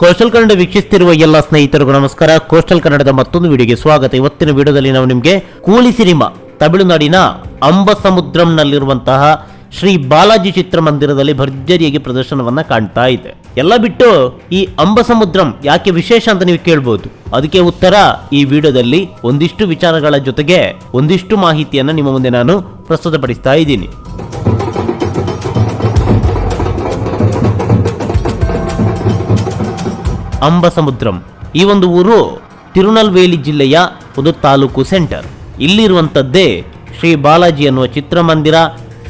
Coastal Kannada ವೀಕ್ಷಿಸುತ್ತಿರುವ ಎಲ್ಲ ಸ್ನೇಹಿತರಿಗೂ ನಮಸ್ಕಾರ. ಕೋಸ್ಟಲ್ ಕನ್ನಡದ ಮತ್ತೊಂದು ವಿಡಿಯೋಗೆ ಸ್ವಾಗತ. ಇವತ್ತಿನ ವಿಡಿಯೋದಲ್ಲಿ ನಾವು ನಿಮಗೆ ಕೂಲಿ ಸಿನಿಮಾ, ತಮಿಳುನಾಡಿನ ಅಂಬಸಮುದ್ರಂನಲ್ಲಿರುವಂತಹ ಶ್ರೀ ಬಾಲಾಜಿ ಚಿತ್ರಮಂದಿರದಲ್ಲಿ ಭರ್ಜರಿಯಾಗಿ ಪ್ರದರ್ಶನವನ್ನ ಕಾಣ್ತಾ ಇದೆ. ಎಲ್ಲ ಬಿಟ್ಟು ಈ ಅಂಬಸಮುದ್ರಂ ಯಾಕೆ ವಿಶೇಷ ಅಂತ ನೀವು ಕೇಳ್ಬೋದು? ಅದಕ್ಕೆ ಉತ್ತರ ಈ ವಿಡಿಯೋದಲ್ಲಿ ಒಂದಿಷ್ಟು ವಿಚಾರಗಳ ಜೊತೆಗೆ ಒಂದಿಷ್ಟು ಮಾಹಿತಿಯನ್ನ ನಿಮ್ಮ ಮುಂದೆ ನಾನು ಪ್ರಸ್ತುತಪಡಿಸ್ತಾ ಇದ್ದೀನಿ. ಅಂಬಸಮುದ್ರಂ. ಈ ಒಂದು ಊರು ತಿರುನಲ್ವೇಲಿ ಜಿಲ್ಲೆಯ ಒಂದು ತಾಲೂಕು ಸೆಂಟರ್. ಇಲ್ಲಿರುವಂಥದ್ದೇ ಶ್ರೀ ಬಾಲಾಜಿ ಅನ್ನುವ ಚಿತ್ರಮಂದಿರ,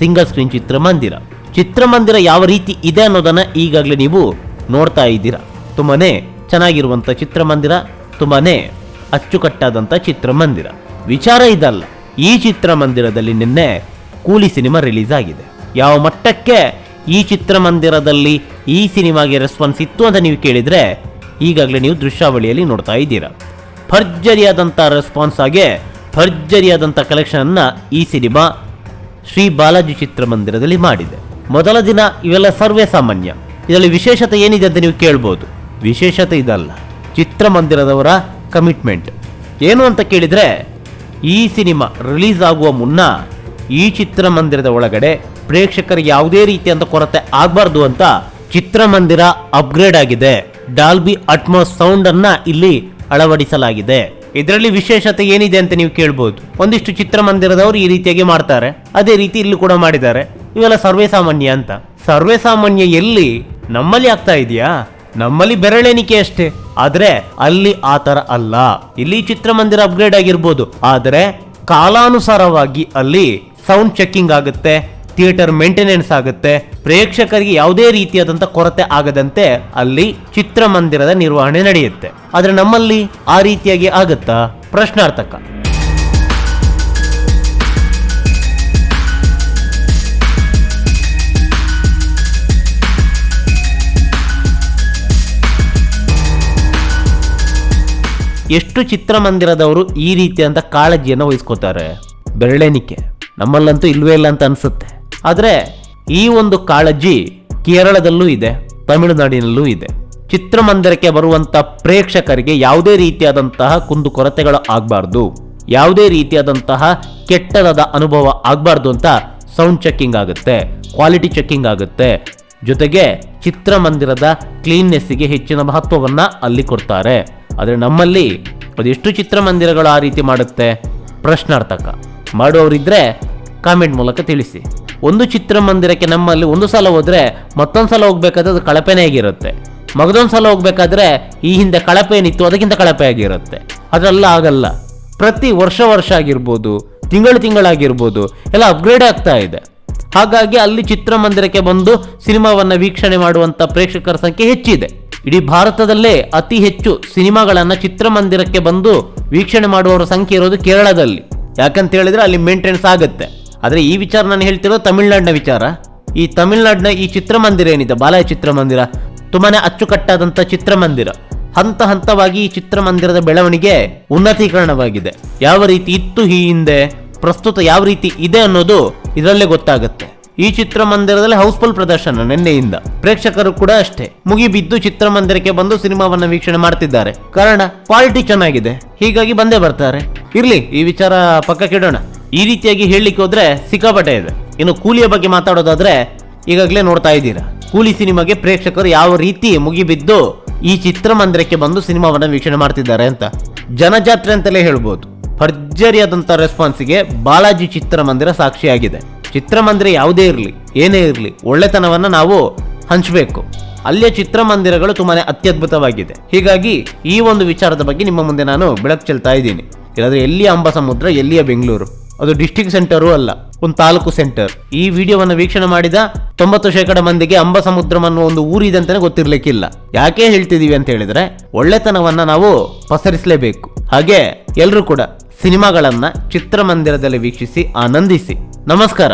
ಸಿಂಗಲ್ ಸ್ಕ್ರೀನ್ ಚಿತ್ರಮಂದಿರ. ಚಿತ್ರಮಂದಿರ ಯಾವ ರೀತಿ ಇದೆ ಅನ್ನೋದನ್ನ ಈಗಾಗಲೇ ನೀವು ನೋಡ್ತಾ ಇದ್ದೀರಾ. ತುಂಬಾ ಚೆನ್ನಾಗಿರುವಂಥ ಚಿತ್ರಮಂದಿರ ತುಂಬಾ ಅಚ್ಚುಕಟ್ಟಾದಂಥ ಚಿತ್ರಮಂದಿರ. ವಿಚಾರ ಇದಲ್ಲ, ಈ ಚಿತ್ರಮಂದಿರದಲ್ಲಿ ನಿನ್ನೆ ಕೂಲಿ ಸಿನಿಮಾ ರಿಲೀಸ್ ಆಗಿದೆ. ಯಾವ ಮಟ್ಟಕ್ಕೆ ಈ ಚಿತ್ರಮಂದಿರದಲ್ಲಿ ಈ ಸಿನಿಮಾಗೆ ರೆಸ್ಪಾನ್ಸ್ ಇತ್ತು ಅಂತ ನೀವು ಕೇಳಿದ್ರೆ ಈಗಾಗಲೇ ನೀವು ದೃಶ್ಯಾವಳಿಯಲ್ಲಿ ನೋಡ್ತಾ ಇದ್ದೀರಾ. ಭರ್ಜರಿಯಾದಂಥ ರೆಸ್ಪಾನ್ಸ್ ಆಗಿ ಭರ್ಜರಿಯಾದಂಥ ಕಲೆಕ್ಷನನ್ನು ಈ ಸಿನಿಮಾ ಶ್ರೀ ಬಾಲಾಜಿ ಚಿತ್ರಮಂದಿರದಲ್ಲಿ ಮಾಡಿದೆ. ಮೊದಲ ದಿನ ಇವೆಲ್ಲ ಸರ್ವೇ ಸಾಮಾನ್ಯ. ಇದರಲ್ಲಿ ವಿಶೇಷತೆ ಏನಿದೆ ಅಂತ ನೀವು ಕೇಳ್ಬೋದು. ವಿಶೇಷತೆ ಇದಲ್ಲ. ಚಿತ್ರಮಂದಿರದವರ ಕಮಿಟ್ಮೆಂಟ್ ಏನು ಅಂತ ಕೇಳಿದರೆ, ಈ ಸಿನಿಮಾ ರಿಲೀಸ್ ಆಗುವ ಮುನ್ನ ಈ ಚಿತ್ರಮಂದಿರದ ಒಳಗಡೆ ಪ್ರೇಕ್ಷಕರಿಗೆ ಯಾವುದೇ ರೀತಿಯಂಥ ಕೊರತೆ ಆಗಬಾರ್ದು ಅಂತ ಚಿತ್ರಮಂದಿರ ಅಪ್ಗ್ರೇಡ್ ಆಗಿದೆ. ಡಾಲ್ಬಿ ಅಟ್ಮೋ ಸೌಂಡ್ ಅನ್ನ ಇಲ್ಲಿ ಅಳವಡಿಸಲಾಗಿದೆ. ಇದರಲ್ಲಿ ವಿಶೇಷತೆ ಏನಿದೆ ಅಂತ ನೀವು ಕೇಳ್ಬೋದು. ಒಂದಿಷ್ಟು ಚಿತ್ರಮಂದಿರದವರು ಈ ರೀತಿಯಾಗಿ ಮಾಡ್ತಾರೆ. ಅದೇ ರೀತಿ ಇಲ್ಲಿ ಕೂಡ ಮಾಡಿದ್ದಾರೆ. ಇವೆಲ್ಲ ಸರ್ವೇ ಸಾಮಾನ್ಯ ಅಂತ. ಸರ್ವೇ ಸಾಮಾನ್ಯ ಎಲ್ಲಿ? ನಮ್ಮಲ್ಲಿ ಆಗ್ತಾ ಇದೆಯಾ? ನಮ್ಮಲ್ಲಿ ಬೆರಳೆಣಿಕೆ ಅಷ್ಟೇ. ಆದ್ರೆ ಅಲ್ಲಿ ಆತರ ತರ ಅಲ್ಲ. ಇಲ್ಲಿ ಚಿತ್ರಮಂದಿರ ಅಪ್ಗ್ರೇಡ್ ಆಗಿರ್ಬೋದು. ಆದ್ರೆ ಕಾಲಾನುಸಾರವಾಗಿ ಅಲ್ಲಿ ಸೌಂಡ್ ಚೆಕ್ಕಿಂಗ್ ಆಗುತ್ತೆ. ಥಿಯೇಟರ್ ಮೇಂಟೆನೆನ್ಸ್ ಆಗುತ್ತೆ. ಪ್ರೇಕ್ಷಕರಿಗೆ ಯಾವುದೇ ರೀತಿಯಾದಂಥ ಕೊರತೆ ಆಗದಂತೆ ಅಲ್ಲಿ ಚಿತ್ರಮಂದಿರದ ನಿರ್ವಹಣೆ ನಡೆಯುತ್ತೆ. ಆದರೆ ನಮ್ಮಲ್ಲಿ ಆ ರೀತಿಯಾಗಿ ಆಗುತ್ತಾ? ಪ್ರಶ್ನಾರ್ಥಕ. ಎಷ್ಟು ಚಿತ್ರಮಂದಿರದವರು ಈ ರೀತಿಯಾದಂಥ ಕಾಳಜಿಯನ್ನು ವಹಿಸ್ಕೋತಾರೆ? ಬೆರಳೆನಿಕೆ ನಮ್ಮಲ್ಲಂತೂ ಇಲ್ವೇ ಇಲ್ಲ ಅಂತ ಅನ್ಸುತ್ತೆ. ಆದರೆ ಈ ಒಂದು ಕಾಳಜಿ ಕೇರಳದಲ್ಲೂ ಇದೆ, ತಮಿಳುನಾಡಿನಲ್ಲೂ ಇದೆ. ಚಿತ್ರಮಂದಿರಕ್ಕೆ ಬರುವಂಥ ಪ್ರೇಕ್ಷಕರಿಗೆ ಯಾವುದೇ ರೀತಿಯಾದಂತಹ ಕುಂದುಕೊರತೆಗಳು ಆಗಬಾರ್ದು. ಯಾವುದೇ ರೀತಿಯಾದಂತಹ ಕೆಟ್ಟದಾದ ಅನುಭವ ಆಗಬಾರ್ದು ಅಂತ ಸೌಂಡ್ ಚೆಕ್ಕಿಂಗ್ ಆಗುತ್ತೆ, ಕ್ವಾಲಿಟಿ ಚೆಕ್ಕಿಂಗ್ ಆಗುತ್ತೆ. ಜೊತೆಗೆ ಚಿತ್ರಮಂದಿರದ ಕ್ಲೀನ್ನೆಸ್ಸಿಗೆ ಹೆಚ್ಚಿನ ಮಹತ್ವವನ್ನು ಅಲ್ಲಿ ಕೊಡ್ತಾರೆ. ಆದರೆ ನಮ್ಮಲ್ಲಿ ಅದೆಷ್ಟು ಚಿತ್ರಮಂದಿರಗಳು ಆ ರೀತಿ ಮಾಡುತ್ತೆ? ಪ್ರಶ್ನಾರ್ಥಕ. ಮಾಡುವವರಿದ್ರೆ ಕಾಮೆಂಟ್ ಮೂಲಕ ತಿಳಿಸಿ. ಒಂದು ಚಿತ್ರಮಂದಿರಕ್ಕೆ ನಮ್ಮಲ್ಲಿ ಒಂದು ಸಲ ಹೋದ್ರೆ ಮತ್ತೊಂದು ಸಲ ಹೋಗ್ಬೇಕಾದ್ರೆ ಅದು ಕಳಪೆನೇ ಆಗಿರುತ್ತೆ. ಮಗದೊಂದು ಸಲ ಹೋಗ್ಬೇಕಾದ್ರೆ ಈ ಹಿಂದೆ ಕಳಪೆ ಏನಿತ್ತು ಅದಕ್ಕಿಂತ ಕಳಪೆ ಆಗಿರುತ್ತೆ. ಅದೆಲ್ಲ ಆಗಲ್ಲ. ಪ್ರತಿ ವರ್ಷ ವರ್ಷ ಆಗಿರ್ಬೋದು, ತಿಂಗಳು ತಿಂಗಳಾಗಿರ್ಬೋದು ಎಲ್ಲ ಅಪ್ಗ್ರೇಡ್ ಆಗ್ತಾ ಇದೆ. ಹಾಗಾಗಿ ಅಲ್ಲಿ ಚಿತ್ರಮಂದಿರಕ್ಕೆ ಬಂದು ಸಿನಿಮಾವನ್ನು ವೀಕ್ಷಣೆ ಮಾಡುವಂಥ ಪ್ರೇಕ್ಷಕರ ಸಂಖ್ಯೆ ಹೆಚ್ಚಿದೆ. ಇಡೀ ಭಾರತದಲ್ಲೇ ಅತಿ ಹೆಚ್ಚು ಸಿನಿಮಾಗಳನ್ನು ಚಿತ್ರಮಂದಿರಕ್ಕೆ ಬಂದು ವೀಕ್ಷಣೆ ಮಾಡುವವರ ಸಂಖ್ಯೆ ಇರೋದು ಕೇರಳದಲ್ಲಿ. ಯಾಕಂತ ಹೇಳಿದ್ರೆ ಅಲ್ಲಿ ಮೇಂಟೆನೆನ್ಸ್ ಆಗುತ್ತೆ. ಆದ್ರೆ ಈ ವಿಚಾರ ನಾನು ಹೇಳ್ತಿರೋ ತಮಿಳ್ನಾಡಿನ ವಿಚಾರ. ಈ ತಮಿಳ್ನಾಡಿನ ಈ ಚಿತ್ರಮಂದಿರ ಏನಿದೆ, ಬಾಲಯ ಚಿತ್ರಮಂದಿರ, ತುಂಬಾನೇ ಅಚ್ಚುಕಟ್ಟಾದಂತ ಚಿತ್ರಮಂದಿರ. ಹಂತ ಹಂತವಾಗಿ ಈ ಚಿತ್ರಮಂದಿರದ ಬೆಳವಣಿಗೆ ಉನ್ನತೀಕರಣವಾಗಿದೆ. ಯಾವ ರೀತಿ ಇತ್ತು ಈ ಹಿಂದೆ, ಪ್ರಸ್ತುತ ಯಾವ ರೀತಿ ಇದೆ ಅನ್ನೋದು ಇದರಲ್ಲೇ ಗೊತ್ತಾಗುತ್ತೆ. ಈ ಚಿತ್ರಮಂದಿರದಲ್ಲಿ ಹೌಸ್ಫುಲ್ ಪ್ರದರ್ಶನ ನಿನ್ನೆಯಿಂದ. ಪ್ರೇಕ್ಷಕರು ಕೂಡ ಅಷ್ಟೇ. ಮುಗಿಬಿದ್ದು ಚಿತ್ರಮಂದಿರಕ್ಕೆ ಬಂದು ಸಿನಿಮಾವನ್ನ ವೀಕ್ಷಣೆ ಮಾಡ್ತಿದ್ದಾರೆ. ಕಾರಣ, ಕ್ವಾಲಿಟಿ ಚೆನ್ನಾಗಿದೆ. ಹೀಗಾಗಿ ಬಂದೇ ಬರ್ತಾರೆ. ಇರ್ಲಿ, ಈ ವಿಚಾರ ಪಕ್ಕಕ್ಕಿಡೋಣ. ಈ ರೀತಿಯಾಗಿ ಹೇಳಲಿಕ್ಕೆ ಹೋದ್ರೆ ಸಿಕ್ಕಾಪಟ್ಟೆ ಇದೆ. ಇನ್ನು ಕೂಲಿಯ ಬಗ್ಗೆ ಮಾತಾಡೋದಾದ್ರೆ ಈಗಾಗಲೇ ನೋಡ್ತಾ ಇದ್ದೀರಾ. ಕೂಲಿ ಸಿನಿಮಾಗೆ ಪ್ರೇಕ್ಷಕರು ಯಾವ ರೀತಿ ಮುಗಿಬಿದ್ದು ಈ ಚಿತ್ರಮಂದಿರಕ್ಕೆ ಬಂದು ಸಿನಿಮಾವನ್ನು ವೀಕ್ಷಣೆ ಮಾಡ್ತಿದ್ದಾರೆ ಅಂತ. ಜನಜಾತ್ರೆ ಅಂತಲೇ ಹೇಳ್ಬೋದು. ಭರ್ಜರಿಯಾದಂಥ ರೆಸ್ಪಾನ್ಸ್ಗೆ ಬಾಲಾಜಿ ಚಿತ್ರಮಂದಿರ ಸಾಕ್ಷಿಯಾಗಿದೆ. ಚಿತ್ರಮಂದಿರ ಯಾವುದೇ ಇರಲಿ, ಏನೇ ಇರಲಿ, ಒಳ್ಳೆತನವನ್ನ ನಾವು ಹಂಚಬೇಕು. ಅಲ್ಲಿಯ ಚಿತ್ರಮಂದಿರಗಳು ತುಂಬಾನೇ ಅತ್ಯದ್ಭುತವಾಗಿದೆ. ಹೀಗಾಗಿ ಈ ಒಂದು ವಿಚಾರದ ಬಗ್ಗೆ ನಿಮ್ಮ ಮುಂದೆ ನಾನು ಬೆಳಕು ಚೆಲ್ತಾ ಇದ್ದೀನಿ. ಇಲ್ಲಾಂದ್ರೆ ಎಲ್ಲಿಯ ಅಂಬ ಸಮುದ್ರ, ಎಲ್ಲಿಯ ಬೆಂಗಳೂರು? ಅದು ಡಿಸ್ಟಿಕ್ ಸೆಂಟರು ಅಲ್ಲ, ಒಂದು ತಾಲೂಕು ಸೆಂಟರ್ ಈ ವಿಡಿಯೋವನ್ನು ವೀಕ್ಷಣೆ ಮಾಡಿದ ತೊಂಬತ್ತು ಶೇಕಡ ಮಂದಿಗೆ ಅಂಬಸಮುದ್ರಂ ಅನ್ನೋ ಒಂದು ಊರಿದೆ ಅಂತಾನೆ ಗೊತ್ತಿರ್ಲಿಕ್ಕಿಲ್ಲ. ಯಾಕೆ ಹೇಳ್ತಿದೀವಿ ಅಂತ ಹೇಳಿದ್ರೆ, ಒಳ್ಳೆತನವನ್ನ ನಾವು ಪಸರಿಸಲೇಬೇಕು. ಹಾಗೆ ಎಲ್ಲರೂ ಕೂಡ ಸಿನಿಮಾಗಳನ್ನ ಚಿತ್ರಮಂದಿರದಲ್ಲಿ ವೀಕ್ಷಿಸಿ, ಆನಂದಿಸಿ. ನಮಸ್ಕಾರ.